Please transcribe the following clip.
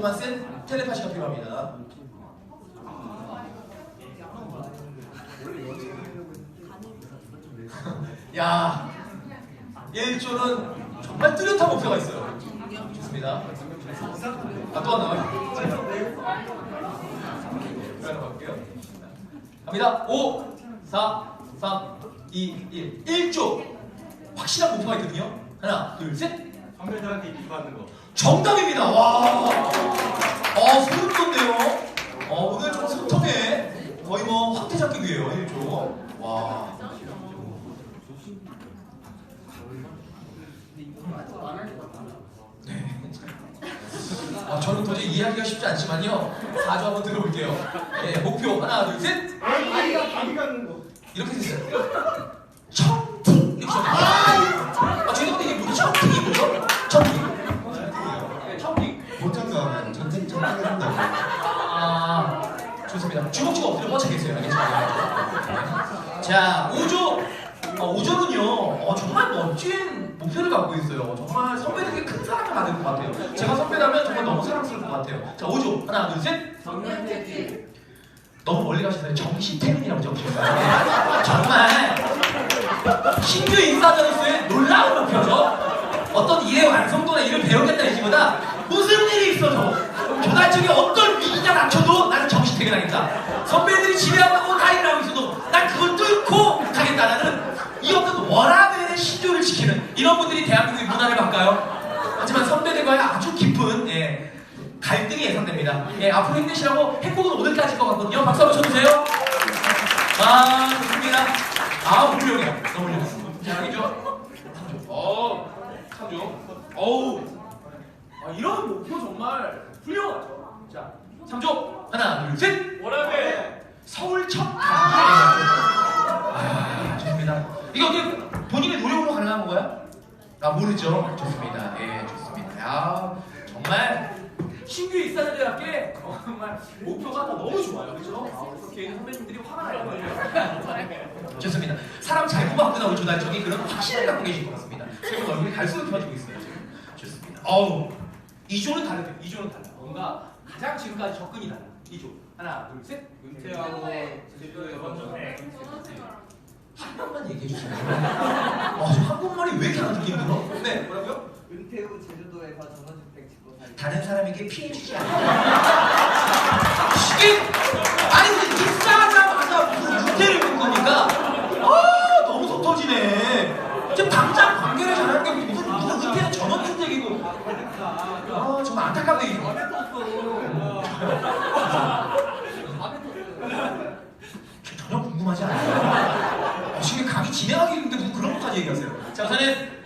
정도만 센 텔레파시가 필요합니다. 야, 1조는 정말 뚜렷한 목표가 있어요. 좋습니다. 아, 또 하나. 들어갈게요. 갑니다. 5, 4, 3, 2, 1. 1조. 확실한 목표가 있거든요. 하나, 둘, 셋. 선배들한테 인기 받는 거. 정답입니다. 와. 어, 소름 돋네요. 어, 오늘 좀 소통에 거의 뭐 확대 잡기이에요 1조. 와. 네. 아, 저는 도저히 이해하기가 쉽지 않지만요. 4조 한번 들어볼게요. 네, 목표 하나, 둘, 셋. 아이가 감이 가는 거. 이렇게 됐어요. 청팅 이렇게 시작해요. 아, 죄송한데 이게 뭐죠? 청팅이 뭐죠? 청팅. 네, 청팅. 보장가 전쟁 전쟁을 한다고. 아, 좋습니다. 주먹주가 엎드려 뻗쳐 계세요. 알겠습니다. 자, 5조. 어, 5조는요, 어, 정말 멋진 목표를 갖고 있어요. 정말 선배들에게 큰 사랑을 받을 것 같아요. 제가 선배라면 정말 너무 사랑스러울 것 같아요. 자, 5조. 하나, 둘, 셋. 정년퇴직 너무 멀리 가시나요? 정신퇴근이라고 적으셨어요. 정말 신규 인사자로서의 놀라운 목표죠. 어떤 일의 완성도나 일을 배우겠다는 얘기보다 무슨 일이 있어도 조달 중에 어떤 위기가 닥쳐도 정신퇴근하겠다. 선배들이 지배하고 나이를 하고 있어도 난 그걸 뚫고 가겠다라는 이 어떤 워라벨의 신조를 지키는 이런 분들이 대한민국의 문화를 바꿔요. 하지만 선배들과의 아주 깊은 예, 갈등이 예상됩니다. 예, 앞으로 힘내시라고 행복은 오늘까지일 것 같거든요. 박수 한번 쳐주세요. 아, 좋습니다. 아, 훌륭해요. 너무 훌륭해요. 자, 여기죠. 3조. 어, 3조. 어우. 아, 이런 목표 정말 훌륭하죠. 자, 3조. 하나, 둘, 셋. 워라벨. 서울 첫 아, 좋습니다. 이거 어떻게 본인의 노력으로 가능한 건가요? 아, 모르죠. 좋습니다. 예, 좋습니다. 야, 정말 신규 입사자들답게 정말 목표가 다 너무 좋아요. 그죠? 아, 그래서 개인 선배님들이 화가 나요. 좋습니다. 사람 잘 뽑아 나올 조달적인 그런 확신을 갖고 계신 것 같습니다. 그리고 얼굴이 갈수록 좋아지고 있어요. 지금. 좋습니다. 어우, 이조는 다르대요. 이조는 달라. 뭔가 가장 지금까지 접근이 달라. 이조. 하나, 둘, 셋. 은퇴하고 제주도에 먼저. 한 번만 얘기해 주세요. 아, 저 한국말이 왜 이렇게 안 듣기 힘들어? 네, 뭐라고요? 은퇴 후 제주도에 가 전원주택 짓고 살기 다른 사람에게 피해 주지 않아. 이게 아니 근데 입사하자마자 무슨 은퇴를 본 겁니까? 아 너무 속 터지네. 지금 당장 관계를 잘하는 게 무슨 무슨 은퇴는 전원주택이고. 아 정말 안타깝네 이거. 전혀 궁금하지 않아요. 어, 지금 강의 진행하기 힘든데 무슨 그런 것까지 얘기하세요. 자 우선은